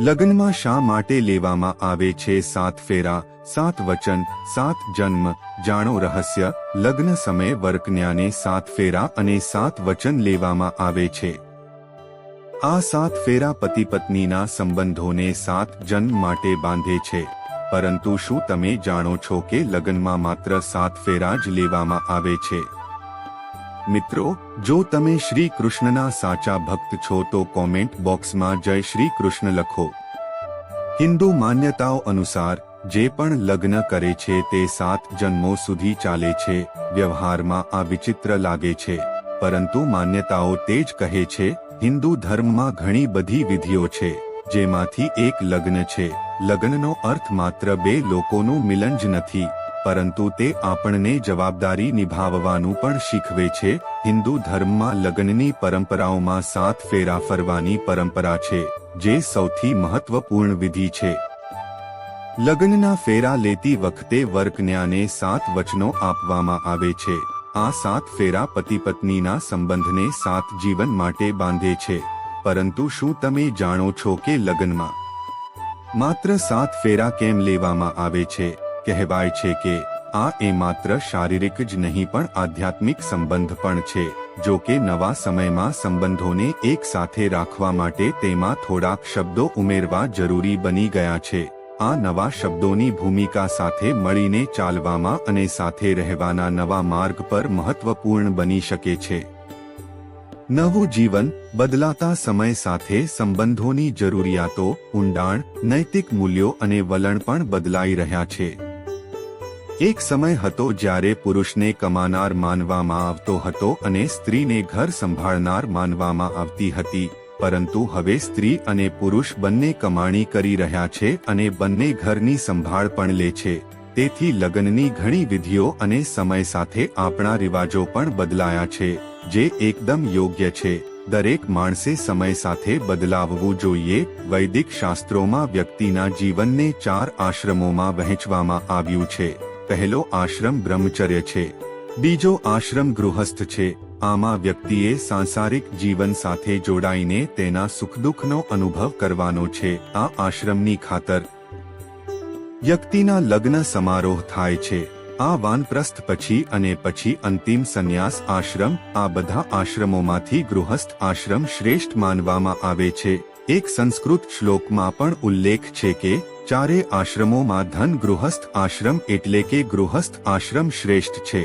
લગ્નમાં શા માટે લેવામાં આવે છે સાત ફેરા, સાત વચન, સાત જન્મ, જાણો રહસ્ય, લગ્ન સમયે વર્કન્યાને સાત ફેરા અને સાત વચન લેવામાં આવે છે. આ સાત ફેરા પતિ પત્નીના સંબંધોને સાત જન્મ માટે બાંધે છે. પરંતુ શું તમે જાણો છો કે લગ્નમાં માત્ર સાત ફેરા જ લેવામાં આવે છે? મિત્રો, જો તમે શ્રી કૃષ્ણના સાચા ભક્ત છો તો કોમેન્ટ બોક્સમાં જય શ્રી કૃષ્ણ લખો. હિન્દુ માન્યતાઓ અનુસાર, જે પણ લગ્ન કરે છે તે સાત જન્મો સુધી ચાલે છે, વ્યવહારમાં આ વિચિત્ર લાગે છે. પરંતુ માન્યતાઓ તે જ કહે છે, હિન્દુ ધર્મમાં ઘણી બધી વિધિઓ છે, જેમાંથી એક લગ્ન છે. લગ્નનો અર્થ માત્ર બે લોકોનું મિલન જ નથી. પરંતુ તે આપણને જવાબદારી નિભાવવાનું પણ શીખવે છે. હિન્દુ ધર્મમાં લગ્નની પરંપરાઓમાં સાત ફેરા ફરવાની પરંપરા છે, જે સૌથી મહત્વપૂર્ણ વિધિ છે. લગ્નના ફેરા લેતી વખતે વર્કન્યાને સાત વચનો આપવામાં આવે છે. આ સાત ફેરા પતિ પત્નીના સંબંધને સાત જીવન માટે બાંધે છે. પરંતુ શું તમે જાણો છો કે લગ્નમાં માત્ર સાત ફેરા કેમ લેવામાં આવે છે? કહેવાય છે કે આ એ માત્ર શારીરિક જ નહીં પણ આધ્યાત્મિક સંબંધ પણ છે, જો કે નવા સમયમાં સંબંધોને એક સાથે રાખવા માટે તેમાં થોડાક શબ્દો ઉમેરવા જરૂરી બની ગયા છે. આ નવા શબ્દોની ભૂમિકા સાથે મળીને ચાલવામાં અને સાથે રહેવાના નવા માર્ગ પર મહત્વપૂર્ણ બની શકે છે. નવું જીવન બદલાતા સમય સાથે સંબંધોની જરૂરિયાતો, ઊંડાણ, નૈતિક મૂલ્યો અને વલણ પણ બદલાઈ રહ્યા છે. એક સમય હતો જ્યારે પુરુષને કમાનાર માનવામાં આવતો હતો અને સ્ત્રીને ઘર સંભાળનાર માનવામાં આવતી હતી. પરંતુ હવે સ્ત્રી અને પુરુષ બંને કમાણી કરી રહ્યા છે અને બંને ઘરની સંભાળ પણ લે છે. તેથી લગ્નની ઘણી વિધિઓ અને સમય સાથે આપણા રિવાજો પણ બદલાયા છે, જે એકદમ યોગ્ય છે. દરેક માણસે સમય સાથે બદલાવવું જોઈએ. વૈદિક શાસ્ત્રોમાં વ્યક્તિના જીવનને ચાર આશ્રમોમાં વહેંચવામાં આવ્યું છે. પહેલો આશ્રમ બ્રહ્મચર્ય છે. બીજો આશ્રમ ગૃહસ્થ છે. આમાં વ્યક્તિએ સાંસારિક જીવન સાથે જોડાઈને તેના સુખ દુઃખનો અનુભવ કરવાનો છે. આ આશ્રમની ખાતર વ્યક્તિના લગ્ન સમારોહ થાય છે. આ વાનપ્રસ્થ પછી અને પછી અંતિમ સંન્યાસ આશ્રમ આ બધા આશ્રમોમાંથી ગૃહસ્થ આશ્રમ શ્રેષ્ઠ માનવામાં આવે છે. એક સંસ્કૃત શ્લોકમાં પણ ઉલ્લેખ છે કે ચારે આશ્રમોમાં ધન ગૃહસ્થ આશ્રમ એટલે કે ગૃહસ્થ આશ્રમ શ્રેષ્ઠ છે.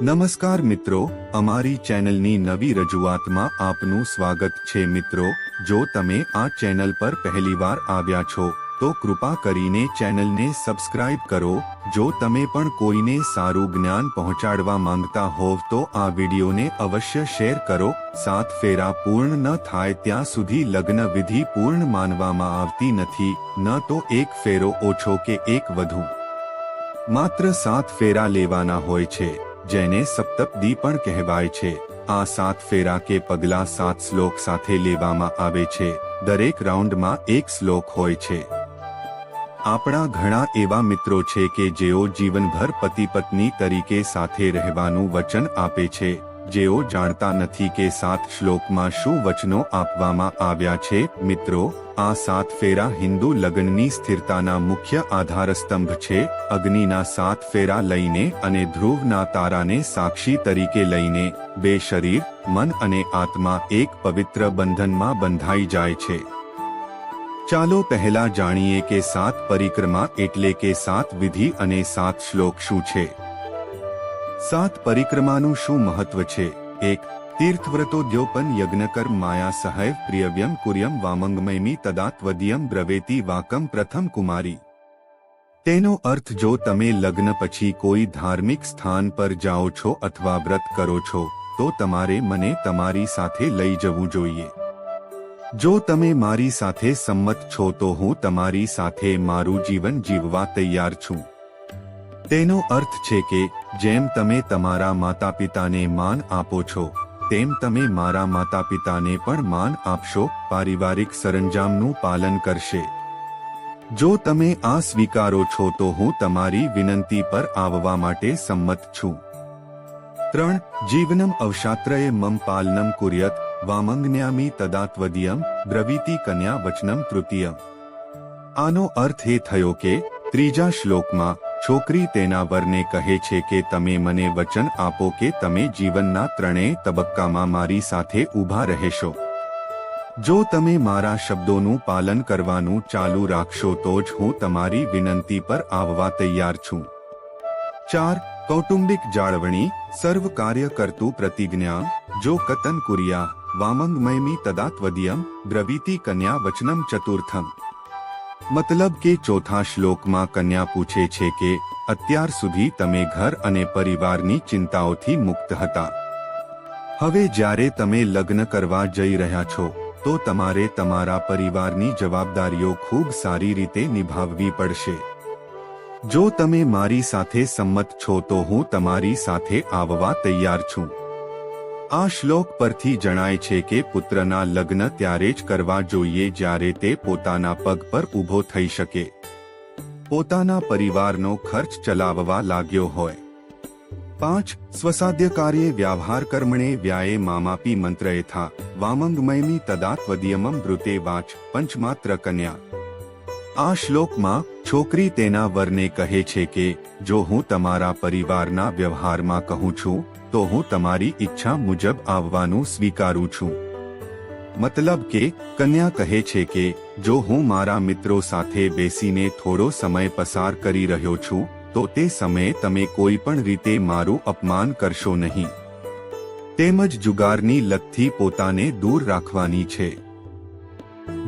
નમસ્કાર મિત્રો, અમારી ચેનલની નવી રજૂઆતમાં આપનું સ્વાગત છે મિત્રો, જો તમે આ ચેનલ પર પહેલીવાર આવ્યા છો તો કૃપા કરીને ચેનલને સબસ્ક્રાઇબ કરો. જો તમે પણ કોઈને સારું જ્ઞાન પહોંચાડવા માંગતા હોવ તો આ વિડીયોને અવશ્ય શેર કરો. સાત ફેરા પૂર્ણ ન થાય ત્યાં સુધી લગ્ન વિધિ પૂર્ણ માનવામાં આવતી નથી. ન તો એક ફેરો ઓછો કે એક વધુ. માત્ર સાત ફેરા લેવાના હોય છે, જેને સપ્તપદી પણ કહેવાય છે. આ સાત ફેરા કે પગલા સાત શ્લોક સાથે લેવામાં આવે છે. દરેક રાઉન્ડમાં એક શ્લોક હોય છે. આપણા ઘણા એવા મિત્રો છે કે જેઓ જીવનભર પતિ પત્ની તરીકે સાથે રહેવાનું વચન આપે છે, જેઓ જાણતા નથી કે સાત શ્લોકમાં શું વચનો આપવામાં આવ્યા છે. મિત્રો, આ સાત ફેરા હિન્દુ લગ્નની સ્થિરતાના મુખ્ય આધારસ્તંભ છે. અગ્નિના સાત ફેરા લઈને અને ધ્રુવના તારાને સાક્ષી તરીકે લઈને બે શરીર, મન અને આત્મા એક પવિત્ર બંધનમાં બંધાઈ જાય છે. ચાલો પહેલા જાણીએ કે સાત પરિક્રમા એટલે કે સાત વિધિ અને સાત શ્લોક શું છે. સાત પરિક્રમાનું શું મહત્વ છે? એક, તીર્થવ્રતોદ્યોપન યજ્ઞકર્મ માયા સહૈવ પ્રિયવ્યમ કુર્યમ વામંગમયમી તદાત્વદિયમ બ્રવેતી વાકમ પ્રથમ કુમારી. તેનો અર્થ જો તમે લગ્ન પછી કોઈ ધાર્મિક સ્થાન પર જાઓ છો અથવા વ્રત કરો છો, તો તમારે મને તમારી સાથે લઈ જવું જોઈએ. જો તમે મારી સાથે સંમત છો તો હું તમારી સાથે મારું જીવન જીવવા તૈયાર છું. તેનો અર્થ છે કે, જેમ તમે તમારા માતા પિતાને માન આપો છો, તેમ તમે મારા માતા પિતાને પણ માન આપશો, પારિવારિક સરંજામનું પાલન કરશે. જો તમે આ સ્વીકારો છો તો હું તમારી વિનંતી પર આવવા માટે સંમત છું. ત્રણ, જીવનમ અવશાત્રય મમ પાલનમ કુર્યત વામંજ્ઞામી તદાત્વદિયમ બ્રવીતિ કન્યા વચનમ તૃતીય આનો અર્થ એ થયો કે ત્રીજા શ્લોકમાં છોકરી તેના વરને કહે છે કે તમે મને વચન આપો કે તમે જીવનના ત્રણેય તબક્કામાં મારી સાથે ઊભા રહેશો જો તમે મારા શબ્દોનું પાલન કરવાનું ચાલુ રાખશો તો જ હું તમારી વિનંતી પર આવવા તૈયાર છું ચાર કૌટુંબિક જાળવણી સર્વ કાર્ય કરતું પ્રતિજ્ઞા જો કતન કુર્યા વામંગમયમી તદાત્વદિયમ બ્રવીતિ કન્યા વચનમ ચતુર્થમ મતલબ કે ચોથા શ્લોકમાં કન્યા પૂછે છે કે અત્યાર સુધી તમે ઘર અને પરિવારની ચિંતાઓથી મુક્ત હતા હવે જ્યારે તમે લગ્ન કરવા જઈ રહ્યા છો તો તમારે તમારા પરિવારની જવાબદારીઓ ખૂબ સારી રીતે નિભાવવી પડશે જો તમે મારી સાથે સંમત છો તો હું તમારી સાથે આવવા તૈયાર છું આ શ્લોક પરથી જણાય છે કે પુત્રના લગ્ન ત્યારે જ કરવા જોઈએ જ્યારે તે પોતાના પગ પર ઊભો થઈ શકે. પોતાના પરિવારનો ખર્ચ ચલાવવા લાગ્યો હોય. પાંચ, સ્વસાધ્ય કાર્યે વ્યવહાર કર્મણે વ્યાયે મામાપી મંત્ર યથા વામંગમયમી તદાત્વદિયમમ વૃતે વાચ, પંચમાત્ર કન્યા. આ શ્લોકમાં છોકરી તેના વરને કહે છે કે, જો હું તમારા પરિવારના વ્યવહારમાં કહું છું તો હું તમારી ઈચ્છા મુજબ આવવાનું સ્વીકારું છું. મતલબ કે, કન્યા કહે છે કે, જો હું મારા મિત્રો સાથે બેસીને થોડો સમય પસાર કરી રહ્યો છું, તો તે સમયે તમે કોઈ પણ રીતે મારું અપમાન કરશો નહીં. તેમજ જુગારની લતથી પોતાને દૂર રાખવાની છે.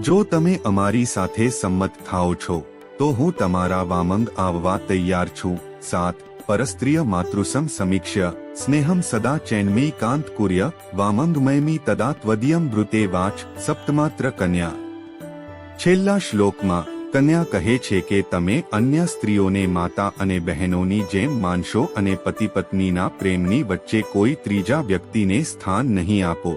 જો તમે અમારી સાથે સંમત થાઓ છો, તો હું તમારા વામંગ આવવા તૈયાર છું. સાત, પરસ્ત્રીય માતૃસમ સમીક્ષ્ય સ્નેહમ સદા ચૈન્મી કાંત કુર્ય વામંગમયમી તદાત્વદિયમ વૃતે વાચ સપ્તમાત્ર કન્યા છેલ્લા શ્લોકમાં કન્યા કહે છે કે તમે અન્ય સ્ત્રીઓને માતા અને બહેનોની જેમ માનશો અને પતિ પત્નીના પ્રેમની વચ્ચે કોઈ ત્રીજા વ્યક્તિને સ્થાન નહીં આપો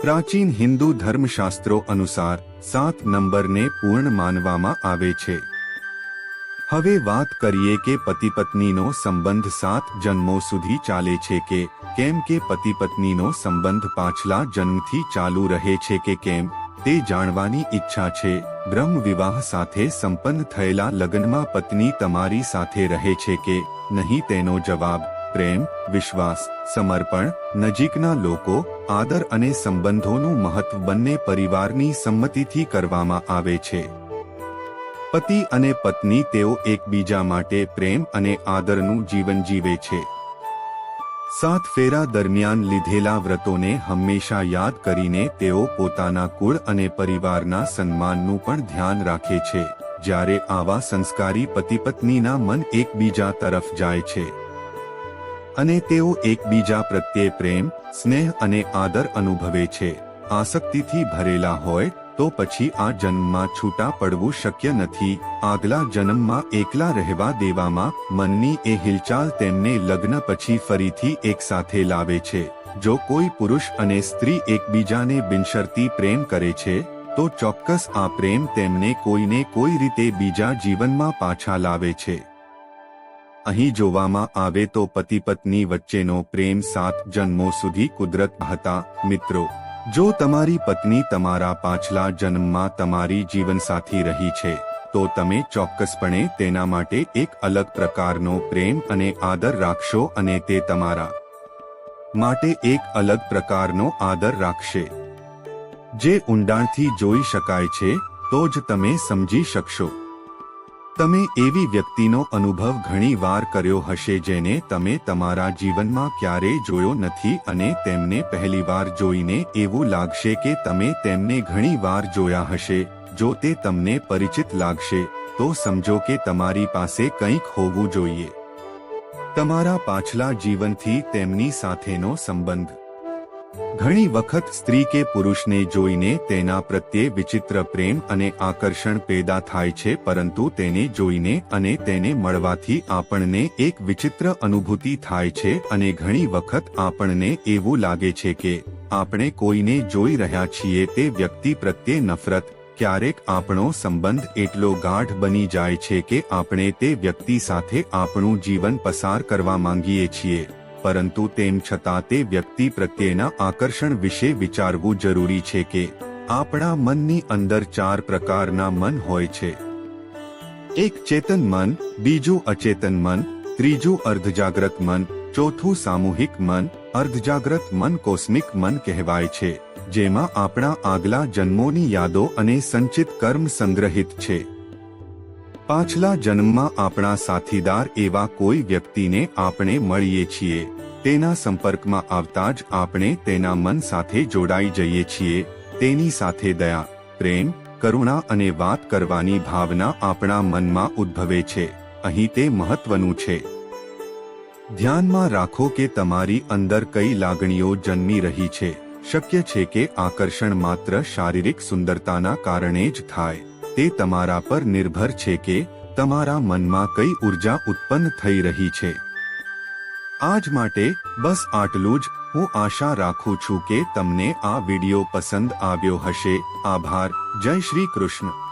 પ્રાચીન હિન્દુ ધર્મશાસ્ત્રો અનુસાર સાત નંબરને પૂર્ણ માનવામાં આવે છે હવે વાત કરીએ કે પતિ પત્નીનો સંબંધ સાત જન્મો સુધી ચાલે છે કે કેમ કે પતિ પત્નીનો સંબંધ પાછલા જન્મથી ચાલુ રહે છે કે કેમ, તે જાણવાની ઈચ્છા છે. બ્રહ્મ વિવાહ સાથે સંપન્ન થયેલા લગ્નમાં પત્ની તમારી સાથે રહે છે કે નહીં તેનો જવાબ, પ્રેમ, વિશ્વાસ, સમર્પણ, નજીકના લોકો, આદર અને સંબંધોનું મહત્વ બંને પરિવારની સંમતિથી કરવામાં આવે છે. પતિ અને પત્ની તેઓ એકબીજા માટે પ્રેમ અને આદરનું જીવન જીવે છે. સાત ફેરા દરમિયાન લીધેલા વ્રતોને હંમેશા યાદ કરીને તેઓ પોતાના કુળ અને પરિવારના સન્માનનું પણ ધ્યાન રાખે છે. જ્યારે આવા સંસ્કારી પતિ પત્નીના મન એકબીજા તરફ જાય છે. અને તેઓ એકબીજા પ્રત્યે પ્રેમ, સ્નેહ અને આદર અનુભવે છે. આસક્તિથી ભરેલા હોય તો પછી આ જન્મમાં છૂટા પડવું શક્ય નથી. આગલા જન્મમાં એકલા રહેવા દેવામાં મનની એ હિલચાલ તેમને લગ્ન પછી ફરીથી એકસાથે લાવે છે. જો કોઈ પુરુષ અને સ્ત્રી એકબીજાને બિનશરતી પ્રેમ કરે છે, તો ચોક્કસ આ પ્રેમ તેમને કોઈને કોઈ રીતે બીજા જીવનમાં પાછા લાવે છે. અહીં જોવામાં આવે તો પતિ પત્ની વચ્ચેનો પ્રેમ સાત જન્મો સુધી કુદરત હતા. મિત્રો જો તમારી પત્ની તમારા પાછલા જન્મમાં તમારી જીવનસાથી રહી છે, તો તમે ચોક્કસપણે તેના માટે એક અલગ પ્રકારનો પ્રેમ અને આદર રાખશો અને તે તમારા માટે એક અલગ પ્રકારનો આદર રાખશે. જે ઊંડાણથી જોઈ શકાય છે, તો જ તમે સમજી શકશો. તમે એવી વ્યક્તિનો અનુભવ ઘણી વાર કર્યો હશે જેને તમે તમારા જીવનમાં ક્યારેય જોયો નથી અને તેમને પહેલીવાર જોઈને એવું લાગશે કે તમે તેમને ઘણી વાર જોયા હશે. જો તે તમને પરિચિત લાગશે, તો સમજો કે તમારી પાસે કંઈક હોવું જોઈએ. તમારા પાછલા જીવનથી તેમની સાથેનો સંબંધ. ઘણી વખત સ્ત્રી કે પુરુષને જોઈને તેના પ્રત્યે વિચિત્ર પ્રેમ અને આકર્ષણ પેદા થાય છે, પરંતુ તેને જોઈને અને તેને મળવાથી આપણને એક વિચિત્ર અનુભૂતિ થાય છે અને ઘણી વખત આપણને એવું લાગે છે કે આપણે કોઈને જોઈ રહ્યા છીએ તે વ્યક્તિ પ્રત્યે નફરત. ક્યારેક આપણો સંબંધ એટલો ગાઢ બની જાય છે કે આપણે તે વ્યક્તિ સાથે આપણું જીવન પસાર કરવા માંગીએ છીએ. પરંતુ તેમ છતાં તે વ્યક્તિ પ્રત્યેના આકર્ષણ વિશે વિચારવું જરૂરી છે કે આપણા મનની અંદર ચાર પ્રકારના મન હોય છે. એક ચેતન મન, બીજું અચેતન મન, ત્રીજું અર્ધજાગ્રત મન, ચોથું સામૂહિક મન, અર્ધજાગ્રત મન કોસ્મિક મન કહેવાય છે, જેમાં આપણા આગલા જન્મોની યાદો અને સંચિત કર્મ સંગ્રહિત છે. પાછલા જન્મમાં આપણા સાથીદાર એવા કોઈ વ્યક્તિને આપણે મળીએ છીએ. તેના સંપર્કમાં આવતા જ આપણે તેના મન સાથે જોડાઈ જઈએ છીએ. તેની સાથે દયા, પ્રેમ, કરુણા અને વાત કરવાની ભાવના આપણા મનમાં ઉદ્ભવે છે. અહીં તે મહત્વનું છે. ધ્યાનમાં રાખો કે તમારી અંદર કઈ લાગણીઓ જન્મી રહી છે. શક્ય છે કે આકર્ષણ માત્ર શારીરિક સુંદરતાના કારણે જ થાય. તે તમારા પર નિર્ભર છે કે તમારા મનમાં કઈ ઊર્જા ઉત્પન્ન થઈ રહી છે. આજ માટે બસ આટલું જ. હું આશા રાખું છું કે તમને આ વિડિયો પસંદ આવ્યો હશે. આભાર. જય શ્રી કૃષ્ણ.